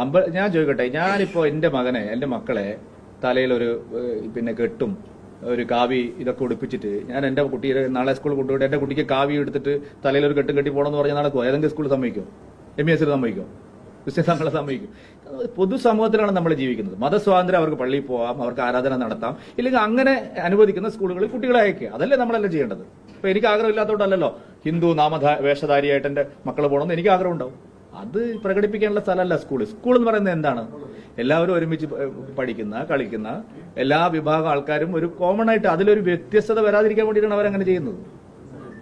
അമ്പ ഞാൻ ചോദിക്കട്ടെ ഞാനിപ്പോ എന്റെ മകനെ എന്റെ മക്കളെ തലയിൽ ഒരു പിന്നെ കെട്ടും ഒരു കാവി ഇതൊക്കെ ഉടുപ്പിച്ചിട്ട് ഞാൻ എന്റെ കുട്ടിയെ നാളെ സ്കൂളിൽ കൊണ്ടുപോയി എന്റെ കുട്ടിക്ക് കാവി എടുത്തിട്ട് തലയിൽ ഒരു കെട്ടും കെട്ടി പോകണമെന്ന് പറഞ്ഞാൽ നടക്കുമോ ഏതെങ്കിലും സ്കൂളിൽ സമ്മതിക്കും? എം എസ് സമ്മതിക്കും? ക്രിസ്ത്യൻ സംഘടന സമ്മതിക്കും? പൊതുസമൂഹത്തിലാണ് നമ്മൾ ജീവിക്കുന്നത്. മതസ്വാതന്ത്ര്യം അവർക്ക് പള്ളിയിൽ പോവാം അവർക്ക് ആരാധന നടത്താം ഇല്ലെങ്കിൽ അങ്ങനെ അനുവദിക്കുന്ന സ്കൂളുകളിൽ കുട്ടികളെ അയക്കുക. അതല്ലേ നമ്മളെല്ലാം ചെയ്യേണ്ടത്? ഇപ്പൊ എനിക്ക് ആഗ്രഹമില്ലാത്തതുകൊണ്ടല്ലോ ഹിന്ദു നാമധാ വേഷധാരിയായിട്ട് എന്റെ മക്കൾ പോകണമെന്ന് എനിക്ക് ആഗ്രഹം ഉണ്ടാവും. അത് പ്രകടിപ്പിക്കാനുള്ള സ്ഥലമല്ല സ്കൂൾ സ്കൂൾ എന്ന് പറയുന്നത് എന്താണ്? എല്ലാവരും ഒരുമിച്ച് പഠിക്കുന്ന കളിക്കുന്ന എല്ലാ വിഭാഗം ആൾക്കാരും ഒരു കോമൺ ആയിട്ട് അതിലൊരു വ്യത്യസ്തത വരാതിരിക്കാൻ വേണ്ടിയിട്ടാണ് അവരങ്ങനെ ചെയ്യുന്നത്.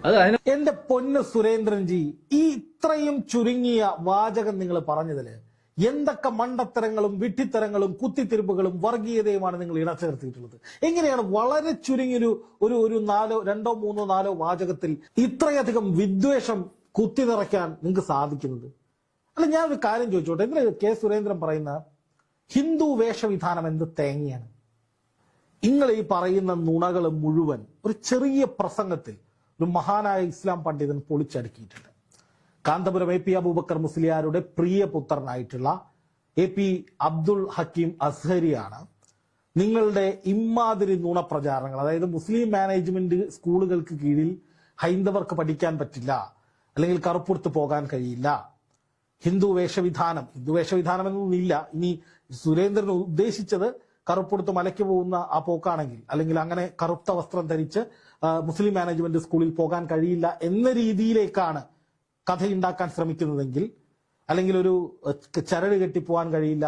അത് അതിന് എന്റെ പൊന്ന് സുരേന്ദ്രൻജി ഈ ഇത്രയും ചുരുങ്ങിയ വാചകം നിങ്ങൾ പറഞ്ഞതിൽ എന്തൊക്കെ മണ്ടത്തരങ്ങളും വിട്ടിത്തരങ്ങളും കുത്തിത്തിരിപ്പുകളും വർഗീയതയുമാണ് നിങ്ങൾ ഇടചേർത്തിട്ടുള്ളത് എങ്ങനെയാണ് വളരെ ചുരുങ്ങിയൊരു ഒരു ഒരു നാലോ രണ്ടോ മൂന്നോ നാലോ വാചകത്തിൽ ഇത്രയധികം വിദ്വേഷം കുത്തി നിറയ്ക്കാൻ നിങ്ങൾക്ക് സാധിക്കുന്നത്? അല്ല ഞാൻ ഒരു കാര്യം ചോദിച്ചോട്ടെ. എന്തിനാ കെ സുരേന്ദ്രൻ പറയുന്ന ഹിന്ദു വേഷവിധാനം എന്ത് തേങ്ങയാണ്? നിങ്ങൾ ഈ പറയുന്ന നുണകൾ മുഴുവൻ ഒരു ചെറിയ പ്രസംഗത്തിൽ ഒരു മഹാനായ ഇസ്ലാം പണ്ഡിതൻ പൊളിച്ചടുക്കിയിട്ടുണ്ട്. കാന്തപുരം എ പി അബൂബക്കർ മുസ്ലിയാരുടെ പ്രിയ പുത്രനായിട്ടുള്ള എ പി അബ്ദുൾ ഹക്കീം അസ്ഹരിയാണ് നിങ്ങളുടെ ഇമ്മാതിരി നുണപ്രചാരണങ്ങൾ. അതായത് മുസ്ലിം മാനേജ്മെന്റ് സ്കൂളുകൾക്ക് കീഴിൽ ഹൈന്ദവർക്ക് പഠിക്കാൻ പറ്റില്ല അല്ലെങ്കിൽ കറുപ്പുറത്ത് പോകാൻ കഴിയില്ല ഹിന്ദു വേഷവിധാനം. ഹിന്ദു വേഷവിധാനം എന്നൊന്നുമില്ല ഇനി സുരേന്ദ്രൻ ഉദ്ദേശിച്ചത് കറുപ്പെടുത്ത് മലയ്ക്ക് പോകുന്ന ആ പോക്കാണെങ്കിൽ അല്ലെങ്കിൽ അങ്ങനെ കറുത്ത വസ്ത്രം ധരിച്ച് മുസ്ലിം മാനേജ്മെന്റ് സ്കൂളിൽ പോകാൻ കഴിയില്ല എന്ന രീതിയിലേക്കാണ് കഥയുണ്ടാക്കാൻ ശ്രമിക്കുന്നതെങ്കിൽ അല്ലെങ്കിൽ ഒരു ചരട് കെട്ടി പോകാൻ കഴിയില്ല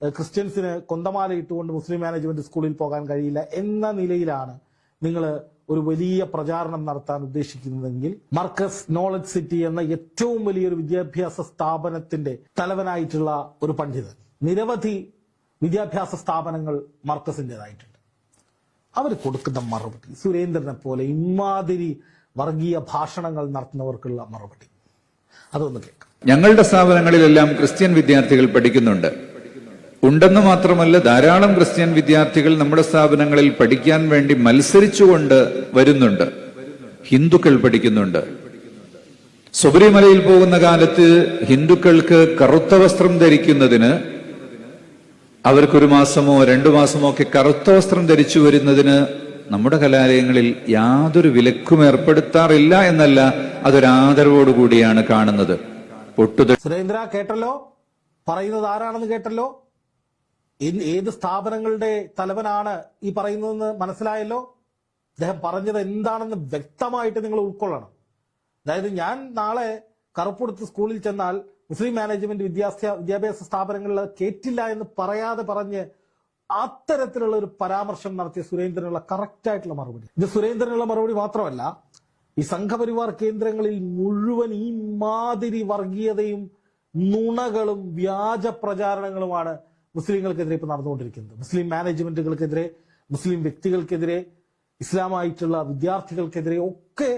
ക്രിസ്ത്യൻസിന് കൊന്തമാല ഇട്ടുകൊണ്ട് മുസ്ലിം മാനേജ്മെന്റ് സ്കൂളിൽ പോകാൻ കഴിയില്ല എന്ന നിലയിലാണ് നിങ്ങൾ ഒരു വലിയ പ്രചാരണം നടത്താൻ ഉദ്ദേശിക്കുന്നതെങ്കിൽ മർക്കസ് നോളജ് സിറ്റി എന്ന ഏറ്റവും വലിയൊരു വിദ്യാഭ്യാസ സ്ഥാപനത്തിന്റെ തലവനായിട്ടുള്ള ഒരു പണ്ഡിതൻ. നിരവധി വിദ്യാഭ്യാസ സ്ഥാപനങ്ങൾ മർക്കസിന്റെതായിട്ടുണ്ട് അവർ കൊടുക്കുന്ന മറുപടി സുരേന്ദ്രനെ പോലെ ഇമാതിരി വർഗീയ ഭാഷണങ്ങൾ നടത്തുന്നവർക്കുള്ള മറുപടി. അതൊന്ന് കേൾക്കാം. ഞങ്ങളുടെ സ്ഥാപനങ്ങളിലെല്ലാം ക്രിസ്ത്യൻ വിദ്യാർത്ഥികൾ പഠിക്കുന്നുണ്ട്. ഉണ്ടെന്ന് മാത്രമല്ല ധാരാളം ക്രിസ്ത്യൻ വിദ്യാർത്ഥികൾ നമ്മുടെ സ്ഥാപനങ്ങളിൽ പഠിക്കാൻ വേണ്ടി മത്സരിച്ചുകൊണ്ട് വരുന്നുണ്ട്. ഹിന്ദുക്കൾ പഠിക്കുന്നുണ്ട്. ശബരിമലയിൽ പോകുന്ന കാലത്ത് ഹിന്ദുക്കൾക്ക് കറുത്ത വസ്ത്രം ധരിക്കുന്നതിന് അവർക്കൊരു മാസമോ രണ്ടു മാസമോ ഒക്കെ കറുത്ത വസ്ത്രം ധരിച്ചു വരുന്നതിന് നമ്മുടെ കലാലയങ്ങളിൽ യാതൊരു വിലക്കും ഏർപ്പെടുത്താറില്ല എന്നല്ല അതൊരാദരവോടുകൂടിയാണ് കാണുന്നത്. സുരേന്ദ്ര കേട്ടല്ലോ? പറയുന്നത് ആരാണെന്ന് കേട്ടല്ലോ? ഏത് സ്ഥാപനങ്ങളുടെ തലവനാണ് ഈ പറയുന്നതെന്ന് മനസ്സിലായല്ലോ? അദ്ദേഹം പറഞ്ഞത് എന്താണെന്ന് വ്യക്തമായിട്ട് നിങ്ങൾ ഉൾക്കൊള്ളണം. അതായത് ഞാൻ നാളെ കറുപ്പുടുത്ത് സ്കൂളിൽ ചെന്നാൽ മുസ്ലിം മാനേജ്മെന്റ് വിദ്യാഭ്യാസ വിദ്യാഭ്യാസ സ്ഥാപനങ്ങളിൽ കേറ്റില്ല എന്ന് പറയാതെ പറഞ്ഞ് അത്തരത്തിലുള്ള ഒരു പരാമർശം നടത്തിയ സുരേന്ദ്രനുള്ള കറക്റ്റായിട്ടുള്ള മറുപടി. ഇത് സുരേന്ദ്രനുള്ള മറുപടി മാത്രമല്ല ഈ സംഘപരിവാർ കേന്ദ്രങ്ങളിൽ മുഴുവൻ ഈ മാതിരി വർഗീയതയും നുണകളും വ്യാജ പ്രചാരണങ്ങളുമാണ് മുസ്ലിങ്ങൾക്കെതിരെ ഇപ്പൊ നടന്നുകൊണ്ടിരിക്കുന്നത്. മുസ്ലിം മാനേജ്മെന്റുകൾക്കെതിരെ മുസ്ലിം വ്യക്തികൾക്കെതിരെ ഇസ്ലാമായിട്ടുള്ള വിദ്യാർത്ഥികൾക്കെതിരെ ഒക്കെ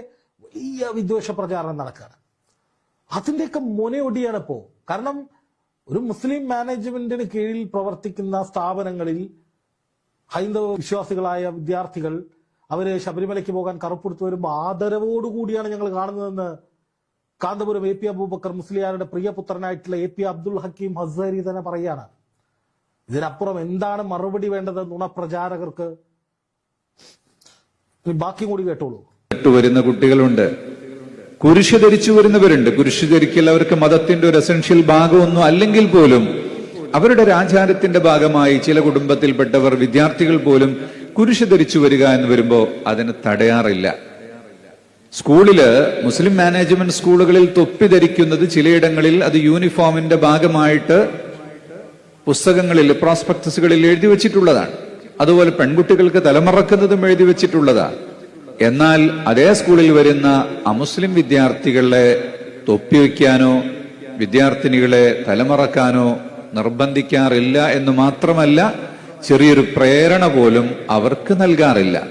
വലിയ വിദ്വേഷ പ്രചാരണം നടക്കുകയാണ്. അതിന്റെയൊക്കെ മുനയൊടിയാണ് ഇപ്പോ. കാരണം ഒരു മുസ്ലിം മാനേജ്മെന്റിന് കീഴിൽ പ്രവർത്തിക്കുന്ന സ്ഥാപനങ്ങളിൽ ഹൈന്ദവ വിശ്വാസികളായ വിദ്യാർത്ഥികൾ അവർ ശബരിമലയ്ക്ക് പോകാൻ കറുപ്പെടുത്തു വരുമ്പോൾ ആദരവോടുകൂടിയാണ് ഞങ്ങൾ കാണുന്നതെന്ന് കാന്തപുരം എ പി അബൂബക്കർ മുസ്ലിയാരുടെ പ്രിയപുത്രനായിട്ടുള്ള എ പി അബ്ദുൽ ഹക്കീം ഹസരി തന്നെ പറയാണ് ഇതിനപ്പുറം എന്താണ് മറുപടി വേണ്ടത് നുണപ്രചാരകർക്ക് ബാക്കി കൂടി കേട്ടോളൂ. വരുന്ന കുട്ടികളുണ്ട്. കുരിശ് ധരിച്ചു വരുന്നവരുണ്ട്. കുരിശ് ധരിക്കൽ അവർക്ക് മതത്തിന്റെ ഒരു എസൻഷ്യൽ ഭാഗമൊന്നും അല്ലെങ്കിൽ പോലും അവരുടെ ആചാരത്തിന്റെ ഭാഗമായി ചില കുടുംബത്തിൽപ്പെട്ടവർ വിദ്യാർത്ഥികൾ പോലും കുരിശ് ധരിച്ചു വരിക എന്ന് വരുമ്പോൾ അതിന് തടയാറില്ല. സ്കൂളിൽ മുസ്ലിം മാനേജ്മെന്റ് സ്കൂളുകളിൽ തൊപ്പി ധരിക്കുന്നത് ചിലയിടങ്ങളിൽ അത് യൂണിഫോമിന്റെ ഭാഗമായിട്ട് പുസ്തകങ്ങളിൽ പ്രോസ്പെക്ടസുകളിൽ എഴുതി വെച്ചിട്ടുള്ളതാണ്. അതുപോലെ പെൺകുട്ടികൾക്ക് തലമറക്കുന്നതും എഴുതി വെച്ചിട്ടുള്ളതാണ്. എന്നാൽ അതേ സ്കൂളിൽ വരുന്ന അമുസ്ലിം വിദ്യാർത്ഥികളെ തൊപ്പി തൊപ്പിവെക്കാനോ വിദ്യാർത്ഥിനികളെ തലമറക്കാനോ നിർബന്ധിക്കാറില്ല എന്ന് മാത്രമല്ല ചെറിയൊരു പ്രേരണ പോലും അവർക്ക് നൽകാറില്ല.